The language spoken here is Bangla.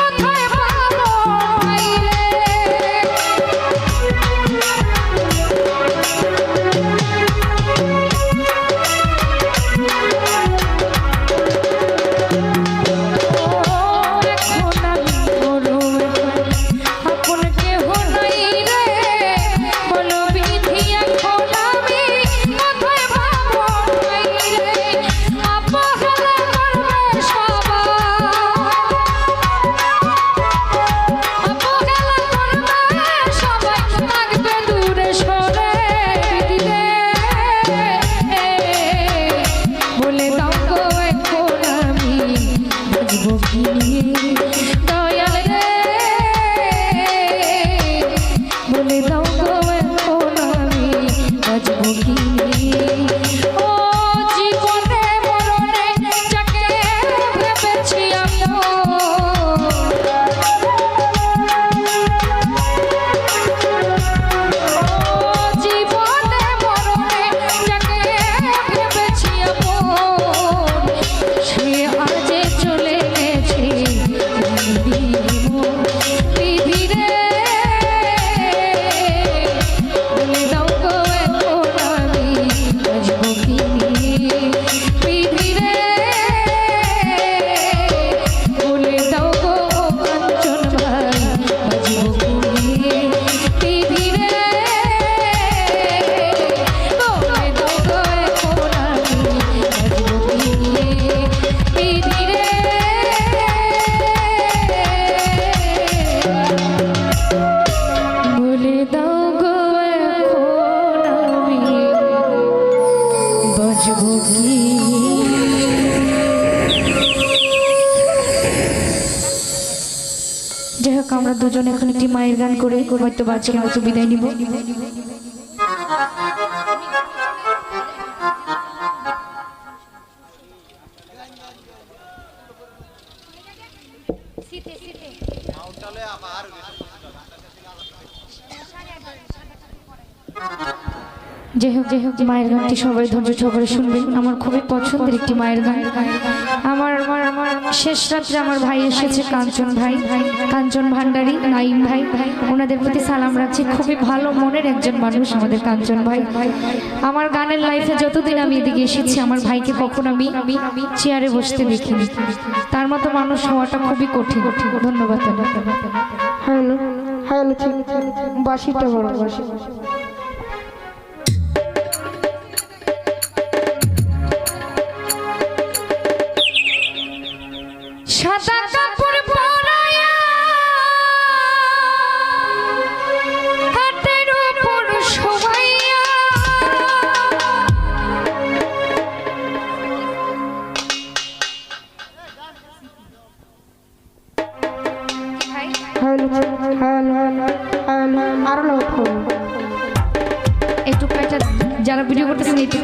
কথা দয়া আমরা দুজন এখন একটি মায়ের গান করে হয়তো বাচ্চাকে হয়তো বিদায় নিব। আমার। যাই হোক যাই হোক, মায়ের গানটি সবাই ধৈর্য সহকারে শুনবেন। আমার খুবই পছন্দের একটি মায়ের গান। আমার আমার আমার শেষ রাত্রে আমার ভাই এসেছে, কাঞ্চন ভাই। কাঞ্চন ভান্ডারী নাইম ভাই। ওনাদের প্রতি সালাম রাখছি। খুবই ভালো মনের একজন মানুষ আমাদের কাঞ্চন ভাই। আমার গানের লাইফে যতদিন আমি এদিকে এসেছি, আমার ভাইকে কখন আমি চেয়ারে বসতে দেখিনি। তার মতো মানুষ হওয়াটা খুবই কঠিন। ধন্যবাদ। বাসিটা বড় বাসি সাদা কাপড় পরায়া হাতের উপর হ্যালো আরও লোক। ফোন একটু যারা ভিডিও করতেছেন একটু